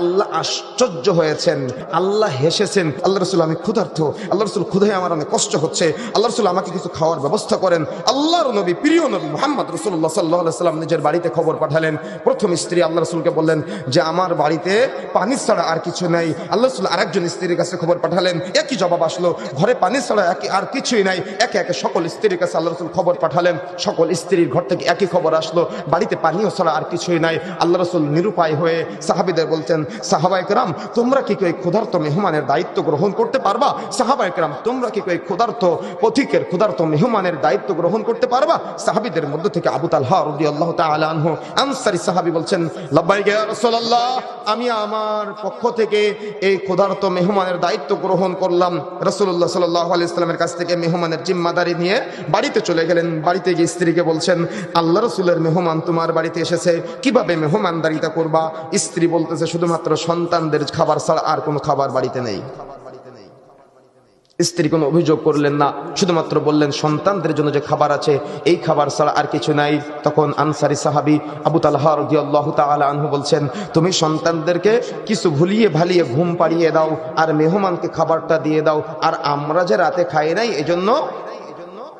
আল্লাহ আশ্চর্য হয়েছেন, আল্লাহ হেসেছেন, আল্লাহ রসুল আমি ক্ষুধার্থ আল্লাহ রসুল ক্ষুধায় আমার অনেক কষ্ট হচ্ছে, আল্লাহ রসুল আমাকে কিছু খাওয়ার ব্যবস্থা করেন, আল্লাহর নবী, প্রিয় নবী মোহাম্মদ রসুল্লাহ সাল্লাহ সাল্লাম নিজের বাড়িতে খবর পাঠালেন। প্রথম স্ত্রী আল্লাহ রসুলকে বললেন যে, আমার বাড়িতে পানি ছাড়া আর কিছু নেই। আল্লাহ রসুল আরেকজন স্ত্রীর কাছে খবর পাঠালেন, একই জবাব আসলো, ঘরে পানি ছাড়া আর কিছুই নাই। একে একে সকল স্ত্রীর কাছে আল্লাহ রসুল খবর পাঠালেন, সকল স্ত্রীর ঘর থেকে একই খবর আসলো, বাড়িতে পানিও ছাড়া আর কিছুই নাই। আল্লাহ রসুল নিরুপায় হয়ে সাহাবিদের বলছেন সাহাবাইকরাম তোমরা কি কেউ ক্ষুধার্ত মেহমানের দায়িত্ব গ্রহণ করতে পারবা? সাহাবাইকরাম তোমরা কি কেউ ক্ষুধার্ত পথিকের, ক্ষুধার্ত মেহমানের দায়িত্ব গ্রহণ করতে পারবা? সাহাবিদের মধ্য থেকে আবু তালহা রদি আল্লাহ তালহ আনসারি সাহাবি বলছেন রাসূলুল্লাহ, আমি আমার পক্ষ থেকে এই ক্ষুধার্ত মেহমানের দায়িত্ব গ্রহণ করলাম। রাসূলুল্লাহ সাল্লাল্লাহু আলাইহি সাল্লামের কাছ থেকে মেহমানের জিম্মাদারি নিয়ে বাড়িতে চলে গেলেন। বাড়িতে গিয়ে স্ত্রীকে বলছেন, আল্লাহ রসুলের মেহমান তোমার বাড়িতে এসেছে, কীভাবে মেহমানদারিতা করবা? স্ত্রী বলতেছে শুধুমাত্র সন্তানদের খাবার ছাড়া আর কোনো খাবার বাড়িতে নেই। স্ত্রী কোনো অভিযোগ করলেন না, শুধুমাত্র বললেন, সন্তানদের জন্য যে খাবার আছে, এই খাবার ছাড়া আর কিছু নাই। তখন আনসারি সাহাবি আবু তালহা রদিয়াল্লাহু তাআলা আনহু বলছেন, তুমি সন্তানদেরকে কিছু ভুলিয়ে ভালিয়ে ঘুম পাড়িয়ে দাও, আর মেহমানকে খাবারটা দিয়ে দাও, আর আমরা যে রাতে খাই নাই, এজন্য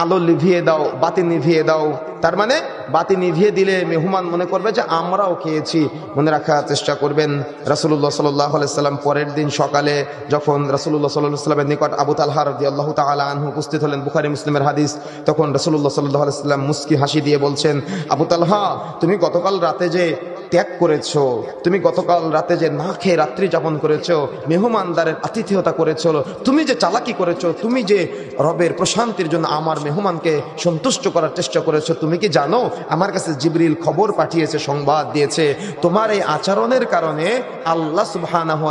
আলো নিভিয়ে দাও, বাতি নিভিয়ে দাও। তার মানে বাতি নিভিয়ে দিলে মেহমান মনে করবে যে আমরাও খেয়েছি। মনে রাখার চেষ্টা করবেন। রাসুল্লাহ সাল্লাহ সাল্লাম পরের দিন সকালে যখন রাসুল্লাহ সাল্লাহ সাল্লামের নিকট আবু তালহা রদি আল্লাহ তালা উপস্থিত হলেন বুখারি মুসলিমের হাদিস, তখন রাসুল্লাহ সাল্লাহ সাল্লাম মুস্কি হাসি দিয়ে বলছেন, আবু তালহা, তুমি গতকাল রাতে যে ত্যাগ করেছ, তুমি গতকাল রাতে যে না খেয়ে রাত্রি যাপন করেছ, মেহমানদারের আতিথেয়তা করেছ, তুমি যে চালাকি করেছ, তুমি যে রবের প্রশান্তির জন্য আমার মেহমানকে সন্তুষ্ট করার চেষ্টা করেছ, তুমি কি জানো? আমার কাছে জিবরিল খবর পাঠিয়েছে, সংবাদ দিয়েছে। তোমার এই আচরণের কারণে আল্লাহ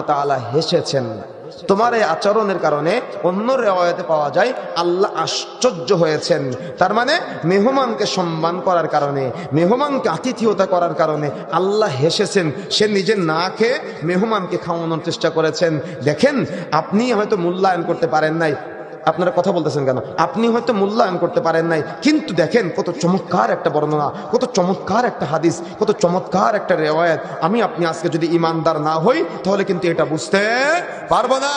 তাআলা হেসেছেন। তোমার এই আচরণের কারণে অন্য রেওয়ায়তে পাওয়া যায়, আল্লাহ আশ্চর্য হয়েছেন। তার মানে মেহমানকে সম্মান করার কারণে, মেহমানকে আতিথিয়তা করার কারণে আল্লাহ হেসেছেন। সে নিজে না খেয়ে মেহমানকে খাওয়ানোর চেষ্টা করেছেন। দেখেন, আপনি হয়তো মূল্যায়ন করতে পারেন নাই আপনারা কথা বলতেছেন কেন? আপনি হয়তো মূল্যায়ন করতে পারেন নাই, কিন্তু দেখেন কত চমৎকার একটা বর্ণনা, কত চমৎকার একটা হাদিস, কত চমৎকার একটা রেওয়ায়ত। আমি, আপনি আজকে যদি ইমানদার না হই, তাহলে কিন্তু এটা বুঝতে পারব না।